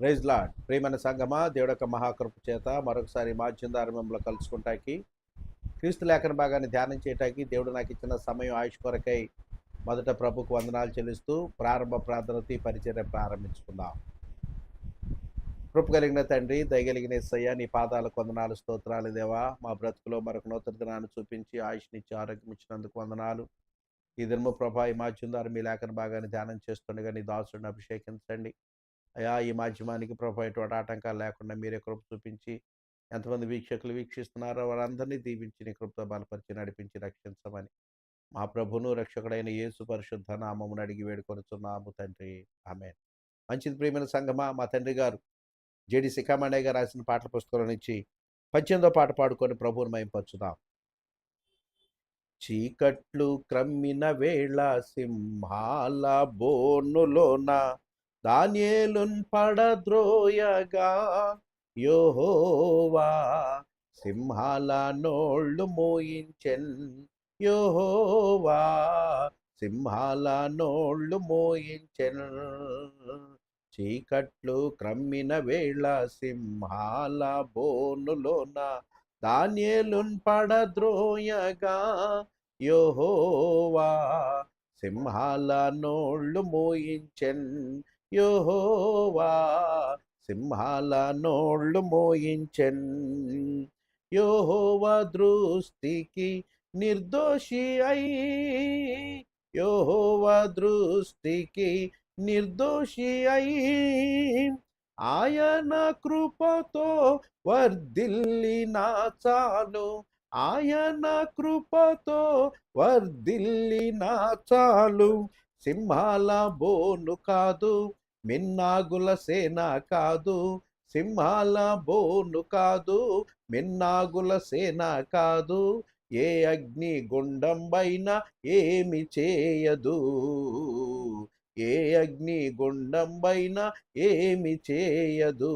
Praise lord. ప్రేమైన సంగమా దేవుడు యొక్క మహాకృప చేత మరొకసారి మా చిందారు మిమ్మల్ని కలుసుకుంటాకి క్రీస్తు లేఖన భాగాన్ని ధ్యానం చేయటానికి దేవుడు నాకు ఇచ్చిన సమయం ఆయుష్ కొరకై మొదట ప్రభుకు వందనాలు చెల్లిస్తూ ప్రారంభ ప్రార్థనతో పరిచయం పరిచర్య ప్రారంభించుకుందాం. కృప కలిగిన తండ్రి దయగలిగిన సయ్య నీ పాదాలకు వందనాలు స్తోత్రాలు దేవా. మా బ్రతుకులో మరొక నూతన దినాన్ని చూపించి ఆయుష్నిచ్చి ఆరోగ్యం ఇచ్చినందుకు వందనాలు. ఈ ధర్మ ప్రభా ఈ మాధ్యం మీ లేఖన భాగాన్ని ధ్యానం చేస్తుండగా నీ దాసుడిని అభిషేకించండి. అయా ఈ మాధ్యమానికి ప్రభు ఎటువంటి ఆటంకాలు లేకుండా మీరే కృప చూపించి ఎంతమంది వీక్షకులు వీక్షిస్తున్నారో వారందరినీ దీవించి నీ కృపతో బలపరిచి నడిపించి రక్షించమని మా ప్రభును రక్షకుడైన యేసు పరిశుద్ధ నామమును అడిగి వేడుకొనుచున్నాము తండ్రి. ఆమె మంచిది ప్రియమైన సంగమా మా తండ్రి గారు జేడి సికామణయ్య గారు రాసిన పాటల పుస్తకం నుంచి పద్దెనిమిదో పాట పాడుకొని ప్రభువును మయంపరచుదాం చీకట్లు క్రమ్మిన వేళ సింహాల బోనులోన దానియేలున్ పడద్రోయగా యోహోవా సింహాల నోళ్ళు మోయించెన్ యోహోవా సింహాల నోళ్ళు మోయించెన్ చీకట్లు క్రమ్మిన వేళ సింహాల బోనులోన దానియేలున్ పడద్రోయగా యోహోవా సింహాల నోళ్ళు మోయించెన్ యోహోవా సింహాల నోళ్ళు మోయించెన్. యోహోవా దృష్టికి నిర్దోషి అయి. యోహోవా దృష్టికి నిర్దోషి అయి. ఆయన కృపతో వర్ధిల్లిన చాలు. ఆయన కృపతో వర్ధిల్లిన చాలు. సింహాల బోను కాదు మిన్నాగుల సేన కాదు. సింహాల బోను కాదు మిన్నాగుల సేన కాదు. ఏ అగ్ని గుండంబైన ఏమి చేయదు. ఏ అగ్ని గుండంబైన ఏమి చేయదు.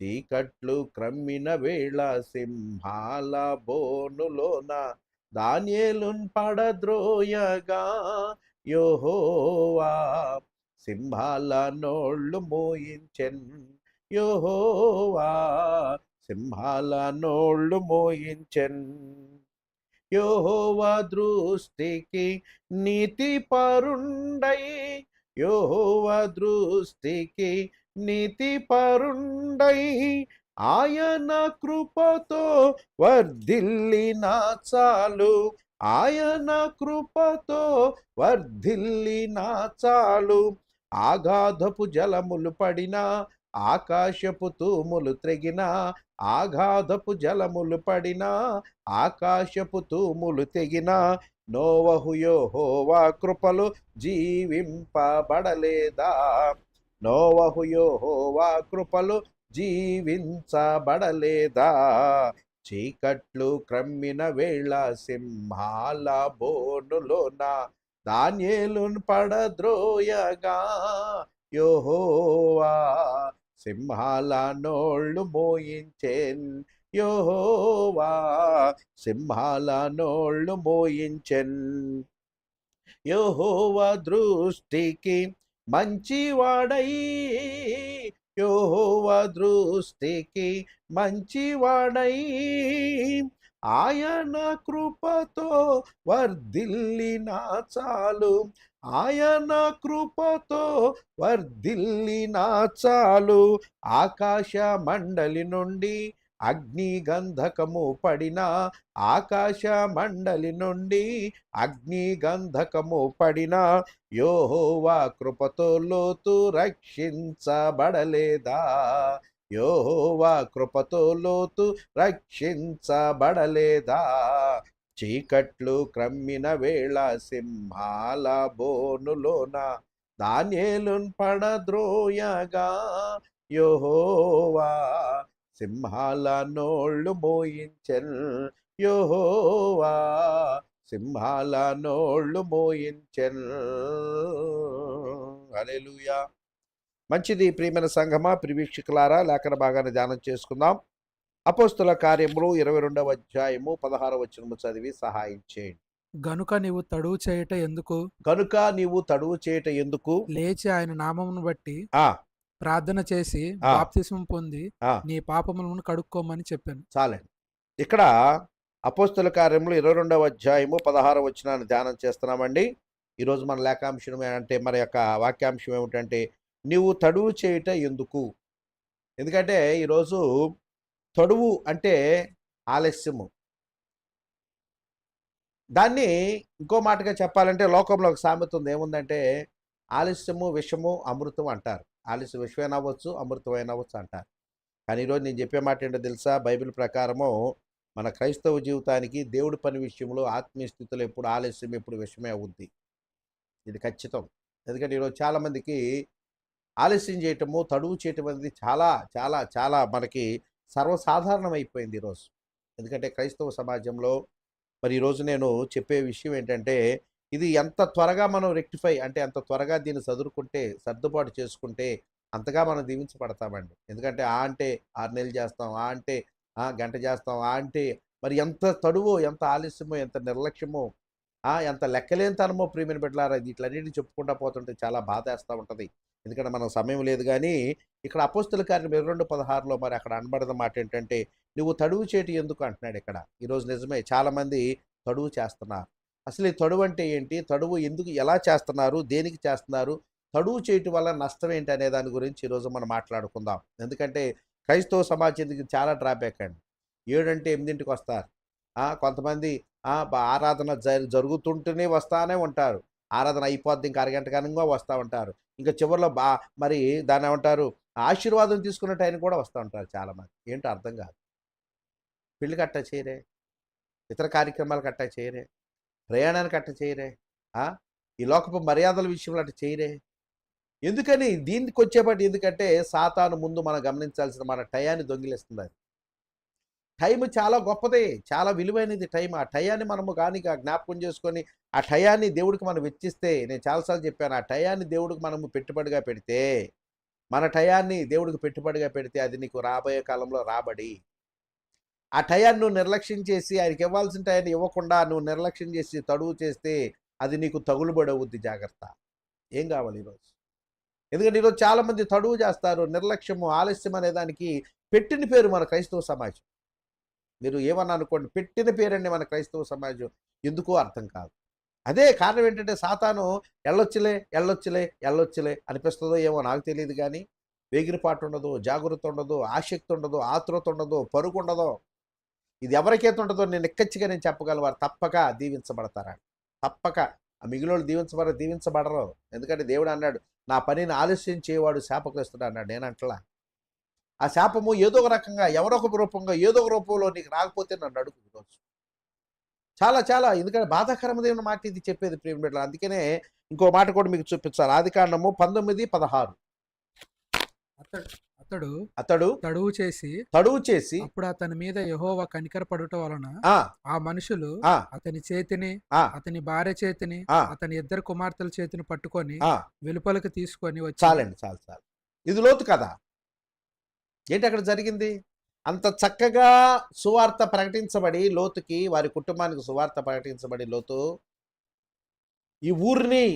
చీకట్లు క్రమ్మిన వేళ సింహాల బోనులోన దానియేలున్ పడద్రోయగా యోహోవా సింహాల నోళ్ళు మోయించెన్. యోహోవా సింహాల నోళ్ళు మోయించెన్. యోహోవా దృష్టికి నీతి పరుండై యోహోవా దృష్టికి నీతి పరుండై ఆయన కృపతో వర్ధిల్లిన చాలు. ఆయన కృపతో వర్ధిల్లిన చాలు. ఆగాధపు జలములు పడినా ఆకాశపు తూములు త్రెగిన ఆగాధపు జలములు పడిన ఆకాశపు తూములు తెగిన నోవహుయోహోవా కృపలు జీవింపబడలేదా? నోవహుయోహోవా కృపలు జీవించబడలేదా? చీకట్లు క్రమ్మిన వేళ సింహాల బోనులోన దానియేలున్ పడద్రోయగా. యోహోవా సింహాల నోళ్ళు మోయించెన్. యోహోవా సింహాల నోళ్ళు మోయించెన్. యోహోవా దృష్టికి మంచివాడై. యోహోవా దృష్టికి మంచివాడై. ఆయన కృపతో వర్ధిల్లిన చాలు. ఆయన కృపతో వర్ధిల్లిన చాలు. ఆకాశ మండలి నుండి అగ్ని గంధకము పడిన ఆకాశ మండలి నుండి అగ్ని గంధకము పడిన యోహోవా కృపతో లోతు రక్షించబడలేదా? యోహోవా కృపతో లోతు రక్షించబడలేదా? చీకట్లు క్రమ్మిన వేళ సింహాల బోనులోన దానియేలున్ పడద్రోయగా యోహోవా సింహాల నోళ్ళు మోయించెన్ యోహోవా సింహాల నోళ్ళు మోయించెన్. హల్లెలూయా. మంచిది ప్రియమైన సంఘమా ప్రివీక్షకులారా లేఖన భాగాన్ని ధ్యానం చేసుకుందాం. అపోస్తుల కార్యములు ఇరవై రెండవ అధ్యాయము పదహారవ వచనము చదివి సహాయం చేయండి. గనుక నీవు తడువు చేయుట ఎందుకు? కనుక నీవు తడువు చేయట ఎందుకు? లేచి ఆయన నామమును బట్టి ఆ ప్రార్థన చేసి ఆ. బాప్తిస్మం పొంది ఆ. నీ పాపములను కడుక్కోమని చెప్పాను. చాలండి. ఇక్కడ అపోస్తుల కార్యములు ఇరవై రెండవ అధ్యాయము పదహారు వచ్చినాన్ని ధ్యానం చేస్తున్నామండి. ఈరోజు మన లేఖాంశం అంటే మన యొక్క వాక్యాంశం ఏమిటంటే నీవు తడువు చేయుట ఎందుకు? ఎందుకంటే ఈరోజు తడువు అంటే ఆలస్యము. దాన్ని ఇంకో మాటగా చెప్పాలంటే లోకంలో ఒక సామెత ఉంది. ఏముందంటే ఆలస్యము విషము అమృతం అంటారు. ఆలస్యం విషమైన అవ్వచ్చు అమృతమైన అవ్వచ్చు అంటారు. కానీ ఈరోజు నేను చెప్పే మాట ఏంటో తెలుసా? బైబిల్ ప్రకారము మన క్రైస్తవ జీవితానికి దేవుడి పని విషయంలో ఆత్మీయ స్థితిలో ఎప్పుడు ఆలస్యం ఎప్పుడు విషమే అవుద్ది. ఇది ఖచ్చితం. ఎందుకంటే ఈరోజు చాలామందికి ఆలస్యం చేయటము తడువు చేయటం అనేది చాలా చాలా చాలా మనకి సర్వసాధారణం అయిపోయింది ఈరోజు. ఎందుకంటే క్రైస్తవ సమాజంలో మరి ఈరోజు నేను చెప్పే విషయం ఏంటంటే ఇది ఎంత త్వరగా మనం రెక్టిఫై అంటే ఎంత త్వరగా దీన్ని చదువుకుంటే సర్దుబాటు చేసుకుంటే అంతగా మనం దీవించబడతామండి. ఎందుకంటే ఆ అంటే ఆరు నెలలు చేస్తాం ఆ అంటే గంట చేస్తాం ఆ అంటే మరి ఎంత తడువో ఎంత ఆలస్యమో ఎంత నిర్లక్ష్యమో ఎంత లెక్కలేనితనమో ప్రియమైన బిడ్డలారా వీటిలన్నిటిని చెప్పుకుంటా పోతుంటే చాలా బాధ వేస్తూ ఉంటుంది. ఎందుకంటే మనకు సమయం లేదు కానీ ఇక్కడ అపోస్తుల కార్యం ఇరవై రెండు పదహారులో మరి అక్కడ అనబడిన మాట ఏంటంటే నువ్వు తడువు చేటి ఎందుకు? అంటున్నాడు ఇక్కడ. ఈరోజు నిజమే చాలామంది తడువు చేస్తున్నారు. అసలు ఈ తడువు అంటే ఏంటి? తడువు ఎందుకు ఎలా చేస్తున్నారు? దేనికి చేస్తున్నారు? తడువు చేయటం వల్ల నష్టం ఏంటి అనే దాని గురించి ఈరోజు మనం మాట్లాడుకుందాం. ఎందుకంటే క్రైస్తవ సమాజానికి చాలా డ్రాబ్యాక్ అండి. ఏడంటే ఎనిమిదింటికి వస్తారు. కొంతమంది ఆరాధన జ- జరుగుతుంటేనే వస్తానే ఉంటారు. ఆరాధన అయిపోద్ది ఇంకా అరగంట కనుక వస్తూ ఉంటారు. ఇంకా చివరిలో బా మరి దాన్ని ఏమంటారు? ఆశీర్వాదం తీసుకునే టైం కూడా వస్తూ ఉంటారు చాలామంది. ఏంటో అర్థం కాదు. పెళ్ళి కట్ట చేయరే. ఇతర కార్యక్రమాలు కట్ట చేయరే. ప్రయాణానికి అట్ట చేయరే. ఈ లోకపు మర్యాదల విషయంలో అట్ట చేయరే. ఎందుకని? దీనికి వచ్చేపాటి ఎందుకంటే సాతాను ముందు మనం గమనించాల్సిన మన టయాన్ని దొంగిలిస్తుంది అది టైం చాలా గొప్పదే. చాలా విలువైనది టైం ఆ టయాన్ని మనము కానీ జ్ఞాపకం చేసుకొని ఆ టయాన్ని దేవుడికి మనం వెచ్చిస్తే నేను చాలాసార్లు చెప్పాను ఆ టయాన్ని దేవుడికి మనము పెట్టుబడిగా పెడితే మన టయాన్ని దేవుడికి పెట్టుబడిగా పెడితే అది నీకు రాబోయే కాలంలో రాబడి. ఆ టయాన్ని నువ్వు నిర్లక్ష్యం చేసి ఆయనకి ఇవ్వాల్సిన టయాన్ని ఇవ్వకుండా నువ్వు నిర్లక్ష్యం చేసి తడువు చేస్తే అది నీకు తగులుబడి అవుద్ది జాగ్రత్త. ఏం కావాలి ఈరోజు? ఎందుకంటే ఈరోజు చాలామంది తడువు చేస్తారు నిర్లక్ష్యము ఆలస్యం అనే దానికి పెట్టిన పేరు మన క్రైస్తవ సమాజం. మీరు ఏమన్నా అనుకోండి పెట్టిన పేరండి మన క్రైస్తవ సమాజం. ఎందుకో అర్థం కాదు. అదే కారణం ఏంటంటే సాతాను ఎళ్ళొచ్చులే ఎళ్ళొచ్చులే ఎళ్ళొచ్చులే అనిపిస్తుందో ఏమో నాకు తెలియదు కానీ వేగిరిపాటు ఉండదు జాగ్రత్త ఉండదు ఆసక్తి ఉండదు ఆతృత ఉండదు పరుగు ఉండదు. ఇది ఎవరికైతే ఉంటుందో నేను ఎక్కచ్చిగా నేను చెప్పగలను వారు తప్పక దీవించబడతారా? తప్పక. ఆ మిగిలిన దీవించబడ దీవించబడరు. ఎందుకంటే దేవుడు అన్నాడు నా పనిని ఆలస్యం చేయవాడు శాపగ్రస్తుడు అన్నాడు. నేను అంటలా. ఆ శాపము ఏదో ఒక రకంగా ఎవరో ఒక రూపంగా ఏదో ఒక రూపంలో నీకు రాకపోతే నన్ను అడుగు ఈరోజు. చాలా చాలా. ఎందుకంటే బాధాకరమైన మాట ఇది చెప్పేది ప్రేమ బిడ్డలు అందుకనే ఇంకో మాట కూడా మీకు చూపించాలి. ఆది కాండము పంతొమ్మిది పదహారు. అతడు అతడు తడువు చేసి తడువు చేసి అప్పుడు అతని మీద యెహోవా కనికరపడుట వలన ఆ మనుషులు ఆ అతని చేతిని ఆ అతని భార్య చేతిని ఆ. అతని ఇద్దరు కుమార్తెల చేతిని పట్టుకొని ఆ వెలుపలకు తీసుకొని వచ్చి చాలండి చాలు చాలు. ఇది లోతు కదా ఏంటి అక్కడ జరిగింది? అంత చక్కగా సువార్త ప్రకటించబడి లోతుకి వారి కుటుంబానికి సువార్త ప్రకటించబడి లోతు ఈ ఊరిని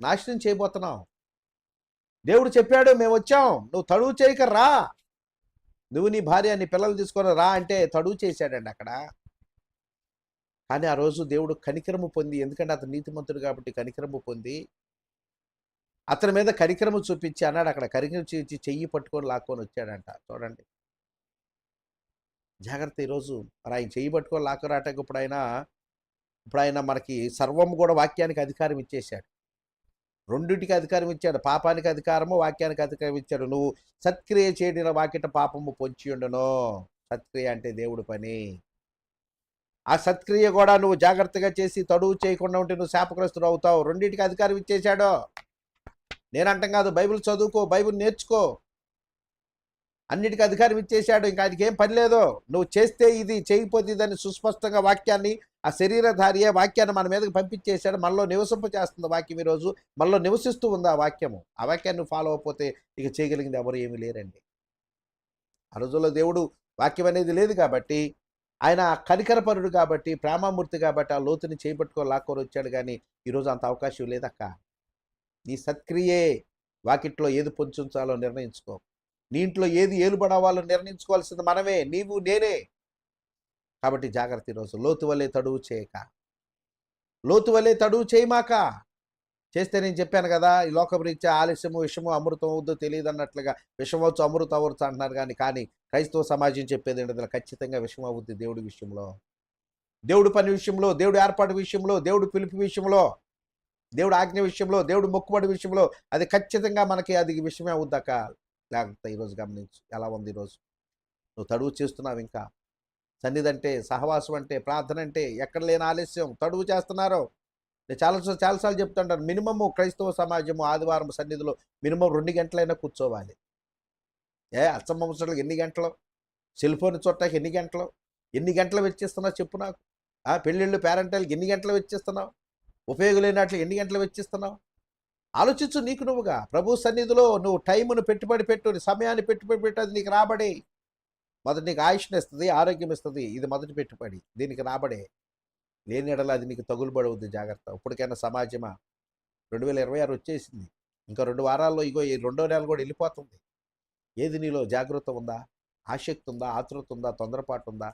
నాశనం చేయబోతున్నాం. దేవుడు చెప్పాడు మేము వచ్చాం. నువ్వు తడువు చేయక రా. నువ్వు నీ భార్య నీ పిల్లలు తీసుకొని రా అంటే తడువు చేశాడండి అక్కడ. కానీ ఆ రోజు దేవుడు కనికరము పొంది ఎందుకంటే అతను నీతిమంతుడు కాబట్టి కనికరము పొంది అతని మీద కరికరము చూపించి అన్నాడు అక్కడ కరికరం చూపించి చెయ్యి పట్టుకొని లాక్కొని వచ్చాడంట. చూడండి. జాగ్రత్త ఈరోజు మరి ఆయన చెయ్యి పట్టుకొని లాక్కరాటకు ఇప్పుడు ఆయన ఇప్పుడు ఆయన మనకి సర్వం కూడా వాక్యానికి అధికారం ఇచ్చేశాడు. రెండింటికి అధికారం ఇచ్చాడు. పాపానికి అధికారము వాక్యానికి అధికారం ఇచ్చాడు. నువ్వు సత్క్రియ చేయడిన వాకిట పాపము పొంచి ఉండను. సత్క్రియ అంటే దేవుడు పని. ఆ సత్క్రియ కూడా నువ్వు జాగ్రత్తగా చేసి తడువు చేయకుండా ఉంటే నువ్వు శాపగ్రస్తుడు అవుతావు. రెండింటికి అధికారం ఇచ్చేశాడో. నేనంటాం కాదు. బైబిల్ చదువుకో బైబిల్ నేర్చుకో. అన్నిటికీ అధికారం ఇచ్చేశాడు. ఇంకా ఆయనకి ఏం పని లేదో. నువ్వు చేస్తే ఇది చేయకపోతే ఇదని సుస్పష్టంగా వాక్యాన్ని ఆ శరీరధారియే వాక్యాన్ని మన మీదకి పంపించేశాడు. మనలో నివసింప చేస్తుంది వాక్యం ఈరోజు. మనలో నివసిస్తూ ఉంది ఆ వాక్యము. ఆ వాక్యాన్ని ఫాలో అవ్వకపోతే ఇక చేయగలిగింది ఎవరు ఏమీ లేరండి. ఆ రోజుల్లో దేవుడు వాక్యం అనేది లేదు కాబట్టి ఆయన కనికరపరుడు కాబట్టి ప్రేమామూర్తి కాబట్టి ఆ లోతుని చేపట్టుకో లాక్కొని వచ్చాడు కానీ ఈరోజు అంత అవకాశం లేదక్క. నీ సత్క్రియే వాకిట్లో ఏది పొంచుంచాలో నిర్ణయించుకో. నీ ఇంట్లో ఏది ఏలుబడవాలో నిర్ణయించుకోవాల్సింది మనమే నీవు నేనే. కాబట్టి జాగ్రత్త ఈరోజు లోతు వల్లే తడువు చేయక. లోతు వల్లే తడువు చేయమాక. చేస్తే నేను చెప్పాను కదా ఈ లోకపరీత్యా ఆలస్యము విషము అమృతం అవుద్దో తెలియదు అన్నట్లుగా విషం అవచ్చు అమృతం అవ్వచ్చు అంటున్నారు కానీ కానీ క్రైస్తవ సమాజం చెప్పేది ఏంటంటే ఖచ్చితంగా విషం అవుద్ది దేవుడి విషయంలో. దేవుడి పని విషయంలో దేవుడి ఏర్పాటు విషయంలో దేవుడి పిలుపు విషయంలో దేవుడు ఆజ్ఞ విషయంలో దేవుడు మొక్కుబడి విషయంలో అది ఖచ్చితంగా మనకి అది విషయమే అవుద్దాక లేకపోతే ఈరోజు గమనించు ఎలా ఉంది ఈరోజు నువ్వు తడువు చేస్తున్నావు ఇంకా. సన్నిధి అంటే సహవాసం అంటే ప్రార్థన అంటే ఎక్కడ లేని ఆలస్యం. తడువు చేస్తున్నారో? నేను చాలా చాలాసార్లు చెప్తుంటాను మినిమము క్రైస్తవ సమాజము ఆదివారం సన్నిధిలో మినిమం రెండు గంటలైనా కూర్చోవాలి. ఏ అచ్చమ్మ ముసలికి ఎన్ని గంటలు? సెల్ ఫోన్ చుట్టాకి ఎన్ని గంటలు? ఎన్ని గంటలు వెచ్చిస్తున్నావు చెప్పు నాకు? పెళ్ళిళ్ళు పేరెంటల్కి ఎన్ని గంటలు వెచ్చిస్తున్నావు ఉపయోగం లేనట్లు ఎన్ని గంటలు వెచ్చిస్తున్నావు ఆలోచించు నీకు నువ్వుగా. ప్రభు సన్నిధిలో నువ్వు టైమును పెట్టుబడి పెట్టు సమయాన్ని పెట్టుబడి పెట్టు అది నీకు రాబడి. మొదటి నీకు ఆయుష్ని ఇస్తుంది ఆరోగ్యం ఇస్తుంది ఇది మొదటి పెట్టుబడి దీనికి రాబడే. లేని ఎడల అది నీకు తగులుబడి జాగ్రత్త. ఇప్పటికైనా సమాజమా? రెండు వేల ఇరవై ఆరు వచ్చేసింది. ఇంకా రెండు వారాల్లో ఇగో ఈ రెండో నెల కూడా వెళ్ళిపోతుంది. ఏది నీలో జాగ్రత్త ఉందా? ఆసక్తి ఉందా? ఆతృత ఉందా? తొందరపాటు ఉందా?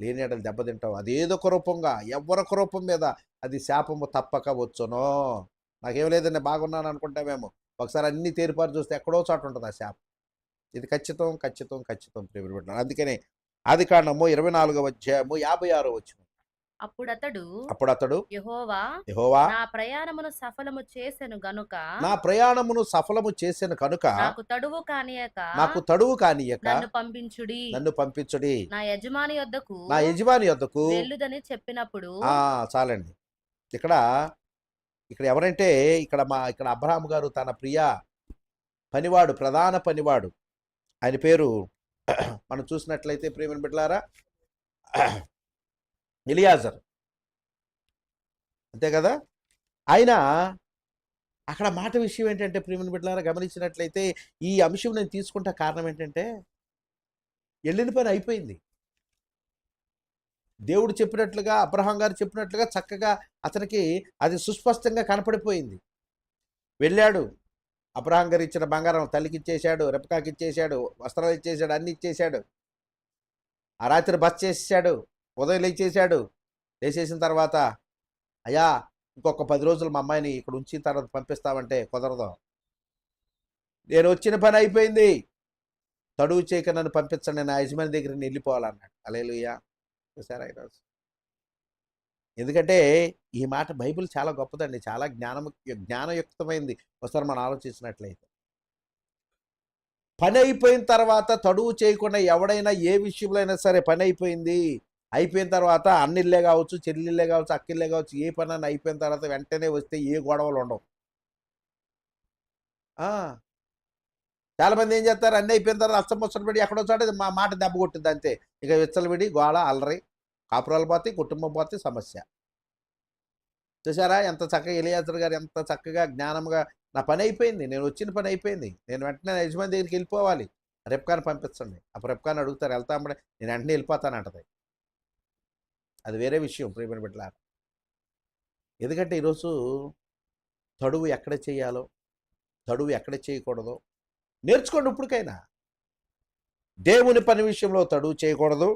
లేని ఎడలు దెబ్బతింటావు. అది ఏదొక రూపంగా ఎవరొక రూపం మీద అది శాపము తప్పక వచ్చునో. నాకేం లేదండి బాగున్నాను అనుకుంటామేమో ఒకసారి అన్ని తేరిపారు చూస్తే ఎక్కడో చోట ఉంటుంది ఆ శాపం ఇది ఖచ్చితం ఖచ్చితం ఖచ్చితం ప్రేమిపెట్టినాను అందుకనే ఆది కాండము ఇరవై నాలుగవ అధ్యాయము యాభై ఆరో వచ్చిన అప్పుడు అతడు యెహోవా యెహోవా నా ప్రయాణమును సఫలము చేసెను గనుక నా ప్రయాణమును సఫలము చేసిన కనుక నాకు తడువు కానియక నాకు తడువు కానియక నన్ను పంపించుడి. నన్ను పంపించుడి. నా యజమాని యొద్దకు నా యజమాని యొద్దకు వెళ్ళుదని చెప్పినప్పుడు ఆ చాలండి. ఇక్కడ ఇక్కడ ఎవరంటే ఇక్కడ మా ఇక్కడ అబ్రహాం గారు తన ప్రియ పనివాడు ప్రధాన పనివాడు. ఆయన పేరు మనం చూసినట్లయితే ప్రేమను బిడ్డలారా ఇలియాజర్ అంతే కదా? ఆయన అక్కడ మాట విషయం ఏంటంటే ప్రేమను బిడ్లారా గమనించినట్లయితే ఈ అంశం నేను తీసుకుంటా కారణం ఏంటంటే వెళ్ళిన పని అయిపోయింది. దేవుడు చెప్పినట్లుగా అబ్రహాం గారు చెప్పినట్లుగా చక్కగా అతనికి అది సుస్పష్టంగా కనపడిపోయింది. వెళ్ళాడు. అబ్రహాం గారు ఇచ్చిన బంగారం తల్లికి ఇచ్చేశాడు రెపకాకి ఇచ్చేశాడు వస్త్రాలు ఇచ్చేశాడు అన్ని ఇచ్చేశాడు. ఆ రాత్రి బస్ చేసేసాడు ఉదయం లేచేశాడు. లేచేసిన తర్వాత అయ్యా ఇంకొక పది రోజులు మా అమ్మాయిని ఇక్కడ ఉంచిన తర్వాత పంపిస్తామంటే కుదరదు. నేను వచ్చిన పని అయిపోయింది. తడువు చేయక నన్ను పంపించండి నా యజమాని దగ్గర నేను వెళ్ళిపోవాలన్నాడు. అలేలుయ్యా చూసారా ఈరోజు? ఎందుకంటే ఈ మాట బైబిల్ చాలా గొప్పదండి. చాలా జ్ఞానము జ్ఞానయుక్తమైంది. ఒకసారి మనం ఆలోచించినట్లయితే పని అయిపోయిన తర్వాత తడువు చేయకుండా ఎవడైనా ఏ విషయంలో అయినా సరే పని అయిపోయింది. అయిపోయిన తర్వాత అన్నిళ్ళే కావచ్చు చెల్లిళ్ళే కావచ్చు అక్కిళ్ళే కావచ్చు ఏ పని అయిపోయిన తర్వాత వెంటనే వస్తే ఏ గొడవలు ఉండవు. చాలామంది చాలా మంది ఏం చేస్తారు? అన్నీ అయిపోయిన తర్వాత అస్తమొస్తలు పెట్టి ఎక్కడో చోట మా మాట దెబ్బ కొట్టింది అంతే. ఇక విచ్చలవిడి గోళ అల్లరి కాపురాలు పోతే కుటుంబం పోతే సమస్య. చూసారా ఎంత చక్కగా ఎలియాజర్ గారు ఎంత చక్కగా జ్ఞానంగా నా పని అయిపోయింది నేను వచ్చిన పని అయిపోయింది. నేను వెంటనే యజమాని దగ్గరికి వెళ్ళిపోవాలి. రెప్కాన్ పంపించండి. అప్పుడు రెప్కాన్ అడుగుతారు వెళ్తామంటే నేను వెంటనే వెళ్ళిపోతానంటది. అది వేరే విషయం ప్రియమైన బిడ్డలారు. ఎందుకంటే ఈరోజు తడువు ఎక్కడ చేయాలో తడువు ఎక్కడ చేయకూడదో నేర్చుకోండి ఇప్పటికైనా. దేవుని పని విషయంలో తడు చేయకూడదు.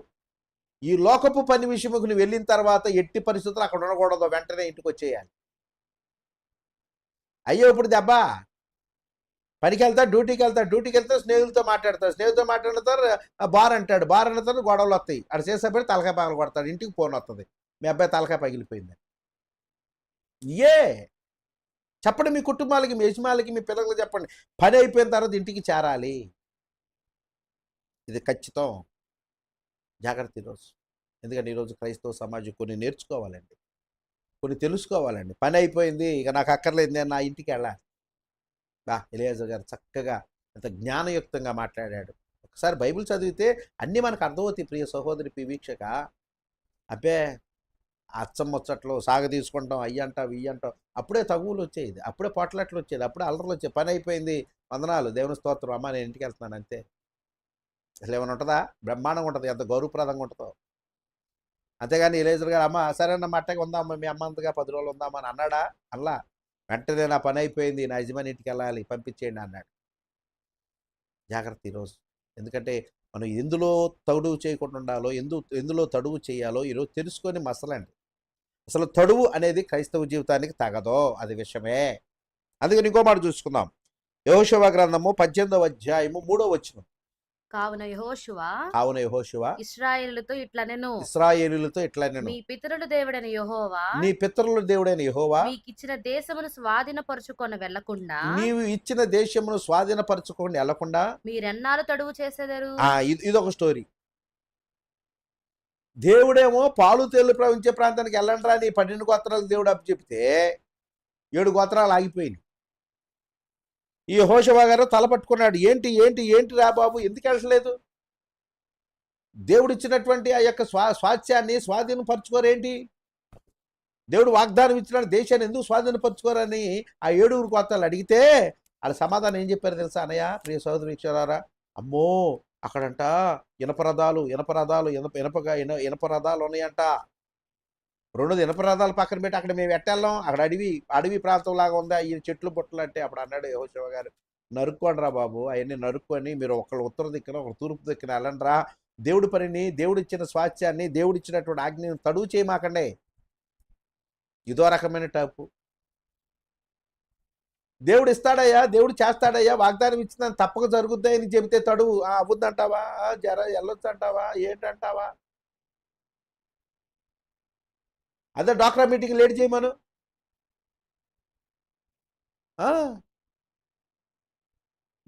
ఈ లోకపు పని విషయముకు నువ్వు వెళ్ళిన తర్వాత ఎట్టి పరిస్థితులు అక్కడ ఉండకూడదు. వెంటనే ఇంటికి వచ్చేయాలి. అయ్యో ఇప్పుడు దెబ్బ! పనికి వెళ్తా డ్యూటీకి వెళ్తా డ్యూటీకి వెళ్తా స్నేహితులతో మాట్లాడతాడు స్నేహితులతో మాట్లాడతారు బార్ అంటాడు. బార్ అంటారు గొడవలు వస్తాయి. అక్కడ చేసేపడి తలకాయ పగల కొడతాడు. ఇంటికి ఫోన్ వస్తుంది మీ అబ్బాయి తలకాయ పగిలిపోయింది ఏ చెప్పండి మీ కుటుంబాలకి మీ యజమానులకి మీ పిల్లలకి చెప్పండి. పని అయిపోయిన తర్వాత ఇంటికి చేరాలి. ఇది ఖచ్చితం. జాగ్రత్త ఈరోజు ఎందుకంటే ఈరోజు క్రైస్తవ సమాజం కొన్ని నేర్చుకోవాలండి. కొన్ని తెలుసుకోవాలండి. పని అయిపోయింది ఇక నాకు అక్కర్లేదు నేను నా ఇంటికి వెళ్ళాలి. బా ఇలియాజర్ గారు చక్కగా ఎంత జ్ఞానయుక్తంగా మాట్లాడాడు. ఒకసారి బైబిల్ చదివితే అన్నీ మనకు అర్థమవుతాయి. ప్రియ సహోదరి పి వీక్షక. అబ్బే అచ్చం ముచ్చట్లు సాగ తీసుకుంటాం అయ్యి అంటాం ఇయ్యి అంటాం. అప్పుడే తగువులు వచ్చేది. అప్పుడే పొట్లట్లు వచ్చేది. అప్పుడే అల్లర్లు వచ్చేది పని అయిపోయింది. వందనాలు. దేవుని స్తోత్రం. అమ్మ నేను ఇంటికి వెళ్తున్నాను. అంతే. అసలు ఏమైనా ఉంటుందా? బ్రహ్మాండంగా ఉంటుంది. ఎంత గౌరవప్రదంగా ఉంటుందో. అంతేగాని ఇలేజర్ గారు అమ్మ సరే అన్న మట్టగా ఉందామా. మీ అమ్మ అంతగా పది రోజులు ఉందామా? అని అన్నాడా? అల్లా వెంటనే నా పని అయిపోయింది. నా యజమాని ఇంటికి వెళ్ళాలి. పంపించేయండి అన్నాడు. జాగ్రత్త ఈరోజు ఎందుకంటే మనం ఎందులో తడువు చేయకుండా ఉండాలో ఎందు ఎందులో తడువు చేయాలో ఈరోజు తెలుసుకొని మసలండి. అసలు తడువు అనేది క్రైస్తవ జీవితానికి తగదో అది విషయమే. అందుకని ఇంకో మాట చూసుకుందాం. యహోశివ గ్రంథము పద్దెనిమిదవ అధ్యాయము మూడో వచనం. కావున యెహోషువ కావున యహోశివ ఇస్రాయేలుతో ఇట్లా నేను ఇస్రాయేలులతో ఇట్లా నేను మీ పితరుల దేవుడైన యెహోవా నీ పితరుల దేవుడైన యహోవా మీకిచ్చిన దేశమును స్వాధీనపరుచుకొని వెళ్ళకుండా నీవు ఇచ్చిన దేశమును స్వాధీనపరచుకోండి వెళ్ళకుండా మీరెన్నాళ్ళు తడువు చేసేదారు? ఇది ఇదొక స్టోరీ. దేవుడేమో పాలు తేళ్ళు ప్రవహించే ప్రాంతానికి వెళ్ళండిరా నీ పన్నెండు గోత్రాలు దేవుడు అప్పు చెప్తే ఏడు గోత్రాలు ఆగిపోయినాయి. ఈ హోషవా గారు తల పట్టుకున్నాడు. ఏంటి ఏంటి ఏంటి రా బాబు? ఎందుకు వెళ్ళలేదు దేవుడు ఇచ్చినటువంటి ఆ యొక్క స్వా స్వాస్థ్యాన్ని స్వాధీనపరచుకోరేంటి దేవుడు వాగ్దానం ఇచ్చిన దేశాన్ని ఎందుకు స్వాధీనపరచుకోరని ఆ ఏడుగురు గోత్రాలు అడిగితే వాళ్ళ సమాధానం ఏం చెప్పారు తెలుసా అన్నయ్య? ప్రియ సోదరు ఇచ్చారా అమ్మో అక్కడంట ఇనపరథాలు ఇనపరథాలు ఇనప ఇనపగా ఇన ఇనపరథాలు ఉన్నాయంట. రెండోది ఇనపరథాలు పక్కన పెట్టి అక్కడ మేము ఎట్టెళ్ళాం. అక్కడ అడవి అడవి ప్రాంతం లాగా ఉందా? ఈ చెట్లు బుట్టలు అంటే అప్పుడు అన్నాడు యహోశివ గారు. నరుక్కోండి రా బాబు అవన్నీ నరుక్కొని మీరు ఒకళ్ళు ఉత్తర దిక్కున ఒక తూర్పు దిక్కున వెళ్ళండి రా. దేవుడి పనిని దేవుడిచ్చిన స్వాస్థ్యాన్ని దేవుడిచ్చినటువంటి ఆజ్ఞను తడువు చేయమాకండి. ఇదో రకమైన టైపు దేవుడు ఇస్తాడయ్యా దేవుడు చేస్తాడయ్యా వాగ్దానం ఇచ్చిందని తప్పక జరుగుద్దా అని చెబితే తడువు ఆ, అవ్వద్దంటావా జర వెళ్ళొచ్చు అంటావా ఏంటంటావా? అదే డాక్రా మీటింగ్ లేట్ చేయమను.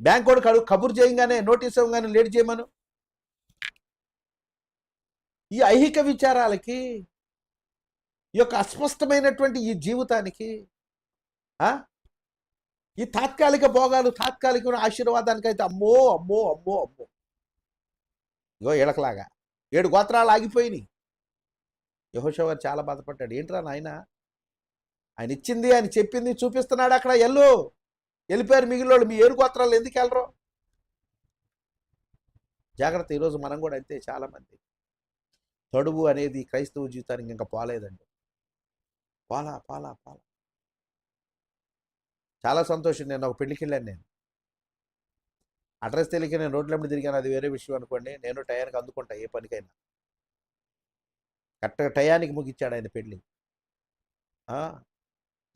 బ్యాంక్ కూడా కడు కబుర్ చేయంగానే నోటీస్ ఇవ్వగానే లేట్ చేయమను. ఈ ఐహిక విచారాలకి ఈ యొక్క అస్పష్టమైనటువంటి ఈ జీవితానికి ఈ తాత్కాలిక భోగాలు తాత్కాలిక ఆశీర్వాదానికి అయితే అమ్మో అమ్మో అమ్మో అమ్మో. ఇగో ఏడకలాగా ఏడు గోత్రాలు ఆగిపోయినాయి. యహోషవారు చాలా బాధపడ్డాడు. ఏంట్రా నాయన? ఆయన ఇచ్చింది ఆయన చెప్పింది చూపిస్తున్నాడు అక్కడ. ఎల్లు. వెళ్ళిపోయారు మిగిలిన మీ ఏడు గోత్రాలు ఎందుకు వెళ్ళరు? జాగ్రత్త. ఈరోజు మనం కూడా అంతే చాలామంది. తడువు అనేది క్రైస్తవ జీవితానికి ఇంకా పోలేదండి. పాలా పాలా పాలా. చాలా సంతోషం. నేను ఒక పెళ్ళికి వెళ్ళాను నేను. అడ్రస్ తెలియక నేను రోడ్ల మీద తిరిగాను. అది వేరే విషయం అనుకోండి. నేను టయానికి అందుకుంటా ఏ పనికైనా. కరెక్ట్గా టయానికి ముగిచ్చాడు ఆయన పెళ్ళి.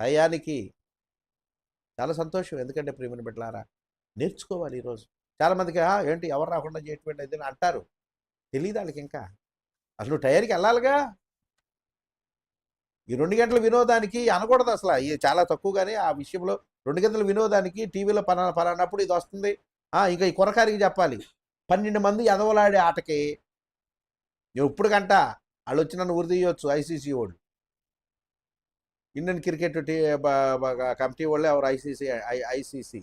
టయానికి చాలా సంతోషం. ఎందుకంటే ప్రేమను బిడ్డలారా? నేర్చుకోవాలి ఈరోజు. చాలామందికి ఏంటి? ఎవరు రాకుండా చేయటువంటి ఇది అని అంటారు. తెలియదు వాళ్ళకి ఇంకా? అసలు నువ్వు టయానికి వెళ్ళాలిగా? ఈ రెండు గంటల వినోదానికి అనకూడదు అసలు. చాలా తక్కువగానే ఆ విషయంలో రెండు గంటల వినోదానికి టీవీలో పలానా పలానప్పుడు ఇది వస్తుంది. ఇంకా ఈ కొరకారికి చెప్పాలి. పన్నెండు మంది ఎదవలాడే ఆటకి నేను ఇప్పుడు వాళ్ళు వచ్చి నన్ను ఉరిదీయొచ్చు ఐసీసీ వాళ్ళు ఇండియన్ క్రికెట్ టీ కమిటీ వాళ్ళే ఎవరు? ICC ICC.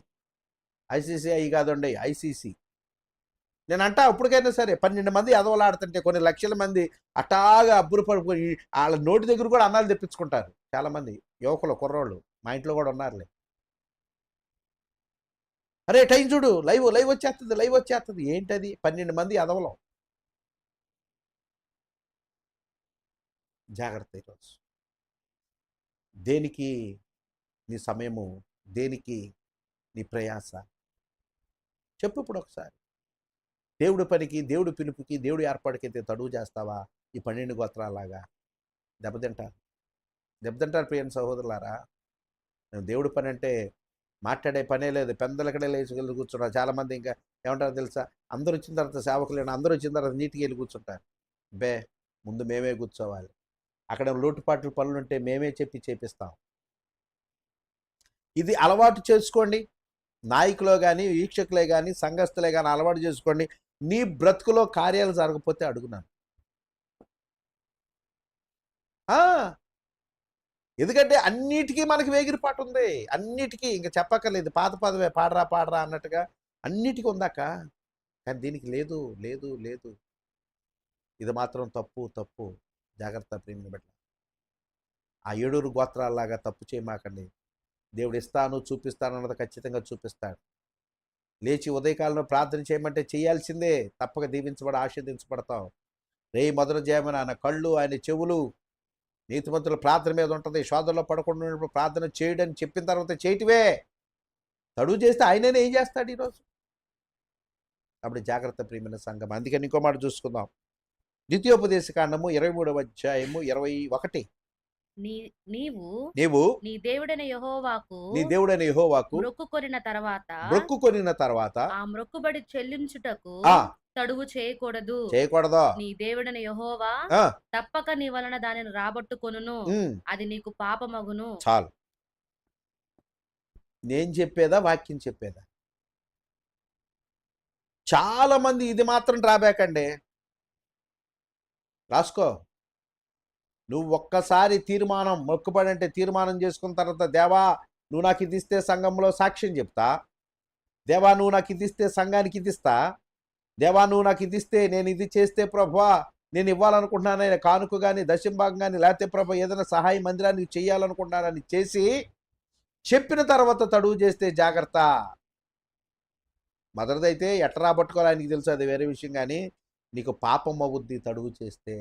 ఐసీసీ కాదండి ఐసీసీ. నేను అంటా అప్పటికైనా సరే పన్నెండు మంది ఎదవలాడుతుంటే కొన్ని లక్షల మంది అటాగా అబ్బురు పడుకొని వాళ్ళ నోటి దగ్గర కూడా అన్నాలు తెప్పించుకుంటారు. చాలామంది యువకులు కుర్రోళ్ళు మా ఇంట్లో కూడా ఉన్నారులే. అరే టైం చూడు. లైవ్ లైవ్ వచ్చేస్తుంది లైవ్ వచ్చేస్తుంది ఏంటది? పన్నెండు మంది అదవలో. జాగ్రత్త ఈరోజు. దేనికి నీ సమయము? దేనికి నీ ప్రయాస? చెప్పు ఇప్పుడు ఒకసారి. దేవుడి పనికి దేవుడి పిలుపుకి దేవుడి ఏర్పాటుకైతే తడువు చేస్తావా ఈ పన్నెండు గోత్రాలాగా దెబ్బతింటారు దెబ్బతింటారు ప్రియన్ సహోదరులారా దేవుడి పని అంటే మాట్లాడే పనే లేదు. పెద్దలకడే లేచి వెళ్ళి కూర్చున్నారు. చాలామంది ఇంకా ఏమంటారు తెలుసా? అందరూ వచ్చిన తర్వాత సేవకులు అందరూ వచ్చిన తర్వాత నీటికి వెళ్ళి కూర్చుంటారు. బే ముందు మేమే కూర్చోవాలి. అక్కడ లోటుపాట్లు పనులు ఉంటే మేమే చెప్పి చేపిస్తాం. ఇది అలవాటు చేసుకోండి. నాయకులో కానీ వీక్షకులే కానీ సంఘస్థులే కానీ అలవాటు చేసుకోండి. నీ బ్రతుకులో కార్యాలు జరగకపోతే అడుగున్నాను ఎందుకంటే అన్నిటికీ మనకి వేగిరిపాటు ఉంది. అన్నిటికీ ఇంకా చెప్పక్కర్లేదు. పాత పదవే పాడరా పాడరా అన్నట్టుగా అన్నిటికీ ఉందాక కానీ దీనికి లేదు లేదు లేదు. ఇది మాత్రం తప్పు తప్పు. జాగ్రత్త ప్రేమిని బట్టి ఆ ఏడూరు గోత్రాల్లాగా తప్పు చేయమాకండి. దేవుడు ఇస్తాను చూపిస్తాను అన్నది ఖచ్చితంగా చూపిస్తాడు. లేచి ఉదయకాలంలో ప్రార్థన చేయమంటే చేయాల్సిందే. తప్పక దీవించబడి ఆశీర్దించబడతాం రే మధుర చేయమని ఆయన కళ్ళు ఆయన చెవులు నీతిమంతుల ప్రార్థన మీద ఉంటుంది. శోధనలో పడకుండా ఉన్నప్పుడు ప్రార్థన చేయడని చెప్పిన తర్వాత చేయటివే. తడువు చేస్తే ఆయననే ఏం చేస్తాడు ఈరోజు? అప్పుడు జాగ్రత్త ప్రియమైన సంఘం. అందుకని ఇంకో మాట చూసుకుందాం. ద్వితీయోపదేశ కాండము ఇరవై మూడవ అధ్యాయము ఇరవై ఒకటి. నీవు నీవు నీ దేవుడైన యెహోవాకు నీ దేవుడైన యెహోవాకు మొక్కుకొనిన తర్వాత మొక్కుకొనిన తర్వాత ఆ మొక్కుబడి చెల్లించుటకు తడువు చేయకూడదు. చేయకూడదు? నీ దేవుడైన యెహోవా తప్పక నీ వలన దానిని రాబట్టుకొనును. ఉమ్, అది నీకు పాపమగును. చాలు. నేను చెప్పేదా? వాక్యం చెప్పేదా? చాలా మంది ఇది మాత్రం డ్రాబ్యాక్ అండి. రాసుకో. నువ్వు ఒక్కసారి తీర్మానం మొక్కుబడి అంటే తీర్మానం చేసుకున్న తర్వాత దేవా నువ్వు నాకు ఇది ఇస్తే సంఘంలో సాక్ష్యం చెప్తా. దేవా నువ్వు నాకు ఇది ఇస్తే సంఘానికి ఇది ఇస్తా. దేవా నువ్వు నాకు ఇది ఇస్తే నేను ఇది చేస్తే ప్రభా నేను ఇవ్వాలనుకుంటున్నానని కానుక కానీ దశంభాగం కానీ లేకపోతే ప్రభా ఏదైనా సహాయ మందిరానికి చేయాలనుకుంటున్నానని చేసి చెప్పిన తర్వాత తడువు చేస్తే జాగ్రత్త. మదర్దైతే ఎట్ట పట్టుకోవాలని తెలుసు అది వేరే విషయం కానీ నీకు పాపం అవుద్ది తడువు చేస్తే.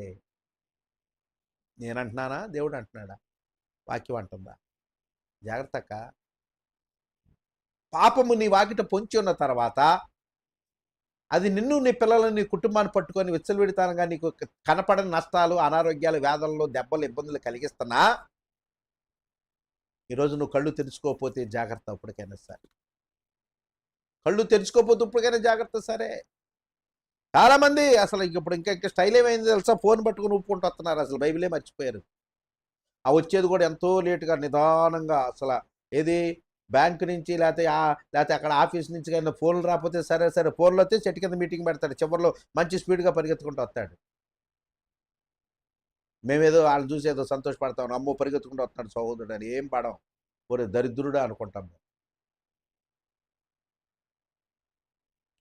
నేను అంటున్నానా దేవుడు అంటున్నాడా వాక్యం అంటుందా? జాగ్రత్త అక్క పాపము నీ వాకిట పొంచి ఉన్న తర్వాత అది నిన్ను నీ పిల్లలను నీ కుటుంబాన్ని పట్టుకొని విచ్చలవిడితనంగా నీకు కనపడని నష్టాలు అనారోగ్యాలు వేదనలు దెబ్బలు ఇబ్బందులు కలిగిస్తున్నా ఈరోజు నువ్వు కళ్ళు తెరుచుకోకపోతే జాగ్రత్త ఇప్పటికైనా సరే. కళ్ళు తెరుచుకోకపోతే ఇప్పటికైనా జాగ్రత్త సరే. చాలా మంది అసలు ఇప్పుడు ఇంకా ఇంకా స్టైల్ ఏమైంది తెలుసా? ఫోన్ పట్టుకుని ఒప్పుకుంటూ వస్తున్నారు అసలు. బైబిలే మర్చిపోయారు. ఆ వచ్చేది కూడా ఎంతో లేటుగా నిదానంగా అసలు. ఏది? బ్యాంక్ నుంచి లేకపోతే లేకపోతే అక్కడ ఆఫీస్ నుంచి కానీ ఫోన్లు రాకపోతే సరే సరే. ఫోన్లు వస్తే చెట్టు కింద మీటింగ్ పెడతాడు. చివరిలో మంచి స్పీడ్గా పరిగెత్తుకుంటూ వస్తాడు. మేమేదో వాళ్ళు చూసి ఏదో సంతోషపడతాం. అమ్మో పరిగెత్తుకుంటూ వస్తున్నాడు సహోదరుడు అని. ఏం పడం ఒరే దరిద్రుడా అనుకుంటాం మేము.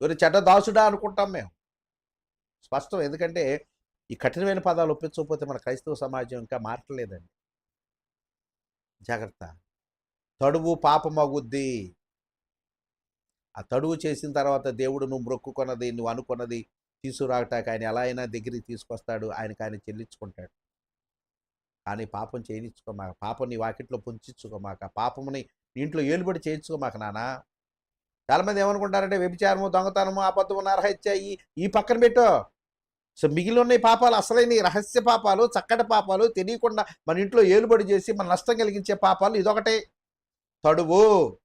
ఒరే చెడ్డ దాసుడా అనుకుంటాం మేము. స్పష్టం. ఎందుకంటే ఈ కఠినమైన పదాలు ఒప్పించకపోతే మన క్రైస్తవ సమాజం ఇంకా మారట్లేదండి. జాగ్రత్త. తడువు పాపమగుద్ది ఆ తడువు చేసిన తర్వాత దేవుడు నువ్వు మొక్కుకున్నది నువ్వు అనుకున్నది తీసుకురావటానికి ఆయన ఎలా అయినా దగ్గరికి తీసుకొస్తాడు. ఆయనకు ఆయన చెల్లించుకుంటాడు. కానీ పాపం చేయించుకోమాక పాపం నీ వాకిట్లో పుంచుకోమాక పాపముని ఇంట్లో ఏలుబడి చేయించుకోమాక నానా చాలామంది ఏమనుకుంటారంటే వ్యభిచారము దొంగతనము అబద్ధము నరహత్య ఈ ఈ పక్కన పెట్టు. సో మిగిలిన ఉన్న పాపాలు అసలైన రహస్య పాపాలు చక్కటి పాపాలు తెలియకుండా మన ఇంట్లో ఏలుబడి చేసి మన నష్టం కలిగించే పాపాలు ఇదొకటే. తడువు.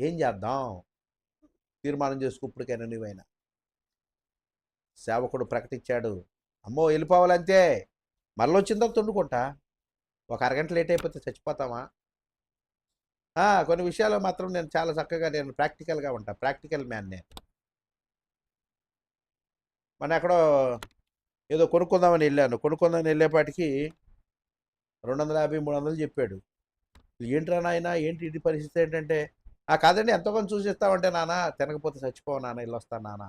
ఏం చేద్దాం? తీర్మానం చేసుకో ఇప్పటికైనా నువ్వైనా. సేవకుడు ప్రకటించాడు. అమ్మో వెళ్ళిపోవాలంతే. మళ్ళీ వచ్చిందో ఒక అరగంట లేట్ అయిపోతే చచ్చిపోతామా? కొన్ని విషయాలు మాత్రం నేను చాలా చక్కగా నేను ప్రాక్టికల్గా ఉంటాను ప్రాక్టికల్ మ్యాన్ నేను. మన ఎక్కడో ఏదో కొనుక్కుందామని వెళ్ళాను కొనుక్కుందామని వెళ్ళేపాటికి రెండు వందల యాభై మూడు వందలు చెప్పాడు. ఏంట్రా నాయన? ఏంటి ఇంటి పరిస్థితి ఏంటంటే? ఆ కాదండి. ఎంతో కొంత చూసిస్తామంటే నాన్న. తినకపోతే చచ్చిపోవు నాన్న. ఇల్లు వస్తాను నాన్న.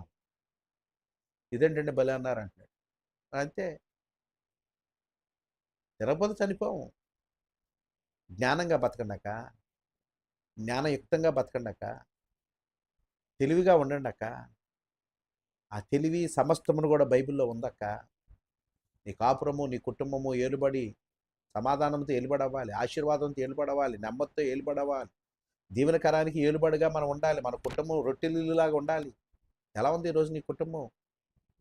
ఇదేంటండి భలే అన్నారు అంతే. తినకపోతే చనిపోము జ్ఞానంగా బతకండాక జ్ఞానయుక్తంగా బతకండక తెలివిగా ఉండండక ఆ తెలివి సమస్తమును కూడా బైబిల్లో ఉందక్క. నీ కాపురము నీ కుటుంబము ఏలుబడి సమాధానంతో ఏలుబడవ్వాలి ఆశీర్వాదంతో ఏలుబడవ్వాలి నెమ్మదితో ఏలుబడవ్వాలి. దీవెనకరానికి ఏలుబడిగా మనం ఉండాలి. మన కుటుంబం రొట్టెలులాగా ఉండాలి. ఎలా ఉంది ఈరోజు నీ కుటుంబం?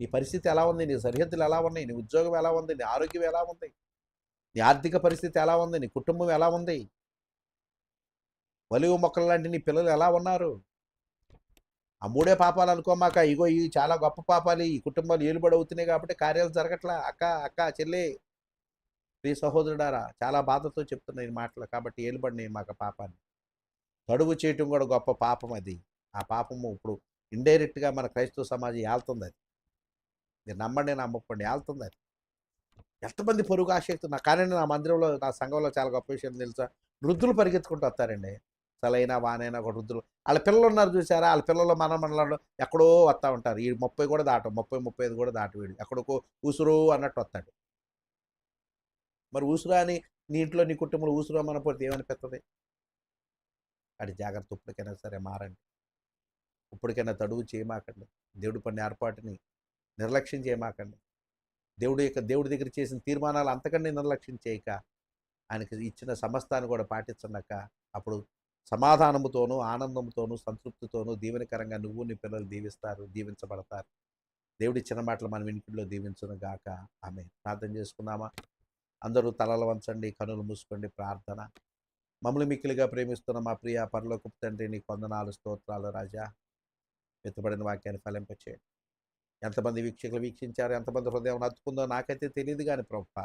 నీ పరిస్థితి ఎలా ఉంది? నీ సరిహద్దులు ఎలా ఉన్నాయి? నీ ఉద్యోగం ఎలా ఉంది? నీ ఆరోగ్యం ఎలా ఉంది? నీ ఆర్థిక పరిస్థితి ఎలా ఉంది? నీ కుటుంబం ఎలా ఉంది? వలివు మొక్కలు లాంటి నీ పిల్లలు ఎలా ఉన్నారు? ఆ మూడే పాపాలు అనుకోమాక ఇగో ఇవి చాలా గొప్ప పాపాలు ఈ కుటుంబాలు ఏలుబడి అవుతున్నాయి కాబట్టి కార్యాలు జరగట్లా. అక్క అక్క చెల్లి. ప్రియ సహోదరుడారా చాలా బాధతో చెప్తున్నాయి ఈ మాటలు కాబట్టి ఏలుబడినాయి మాకు పాపాన్ని. తడువు చేయటం కూడా గొప్ప పాపం అది. ఆ పాపము ఇప్పుడు ఇండైరెక్ట్గా మన క్రైస్తవ సమాజం ఏళ్తుంది అది. మీరు నమ్మండి నమ్మకండి ఏళ్తుంది అది. ఎంతమంది పొరుగు ఆసక్తి నా కానీ నా మందిరంలో నా సంఘంలో చాలా గొప్ప విషయం తెలుసా? వృద్ధులు పరిగెత్తుకుంటూ వస్తారండి. చలైనా వానైనా ఒక వృద్ధులు. వాళ్ళ పిల్లలు ఉన్నారు చూసారా వాళ్ళ పిల్లలు మన మనలో ఎక్కడో వస్తూ ఉంటారు. ఈ ముప్పై కూడా దాటం ముప్పై ముప్పై ఐదు కూడా దాట వీడు ఎక్కడికో ఉసురు అన్నట్టు వస్తాడు. మరి ఊసురా అని నీ ఇంట్లో నీ కుటుంబంలో ఊసురా మన పోతే ఏమనిపిస్తుంది అది జాగ్రత్త ఇప్పటికైనా సరే మారండి. ఇప్పటికైనా తడువు చేయమాకండి. దేవుడి పని ఏర్పాటుని నిర్లక్ష్యం చేయమాకండి. దేవుడి యొక్క దేవుడి దగ్గర చేసిన తీర్మానాలు అంతకంటే నిర్లక్ష్యం చేయక ఆయనకి ఇచ్చిన సమస్తాన్ని కూడా పాటించనక అప్పుడు సమాధానముతోనూ ఆనందంతోనూ సంతృప్తితోనూ దీవెనకరంగా నువ్వు నీ పిల్లలు దీవిస్తారు దీవించబడతారు. దేవుడి చిన్న మాటలు మనం ఇంటిలో దీవించును గాక. ఆమె ప్రార్థన చేసుకుందామా? అందరూ తలలు వంచండి కనులు మూసుకోండి ప్రార్థన. మమ్మల్ని మిక్కిలిగా ప్రేమిస్తున్న మా ప్రియ పరలోకపు తండ్రి నీ కొందనాలు స్తోత్రాలు రాజా. ఎత్తుబడిన వాక్యాన్ని ఫలింపచేయండి. ఎంతమంది వీక్షకులు వీక్షించారు ఎంతమంది హృదయం నచ్చుకుందో నాకైతే తెలియదు కానీ ప్రభా.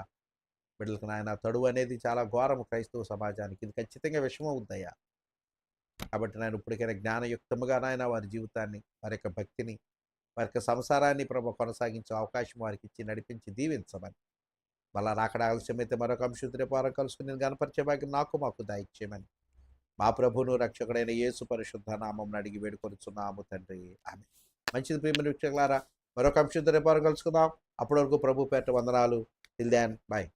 బిడ్డలకు నాయన తడువు అనేది చాలా ఘోరం క్రైస్తవ సమాజానికి. ఇది ఖచ్చితంగా విషమవుద్దయ్యా. కాబట్టి నేను ఇప్పటికైనా జ్ఞానయుక్తముగా నాయన వారి జీవితాన్ని వారి యొక్క భక్తిని వారి యొక్క సంసారాన్ని ప్రభు కొనసాగించే అవకాశం వారికి ఇచ్చి నడిపించి దీవించమని. మళ్ళా రాకడ ఆలస్యమైతే మరొక అంశం రేపారం కలుసుకుని నేను కనపరిచే భాగ్యం నాకు మాకు దాయిచ్చేయమని. మా ప్రభును రక్షకుడైన యేసు పరిశుద్ధ నామం అడిగి వేడుకొనిచున్నాము తండ్రి. ఆమె మంచిది ప్రేమ వీక్షకులారా మరొక అంశం రేపారం కలుసుకుందాం. అప్పటి వరకు ప్రభు పేట వందనాలు. టిల్ దాన్ బాయ్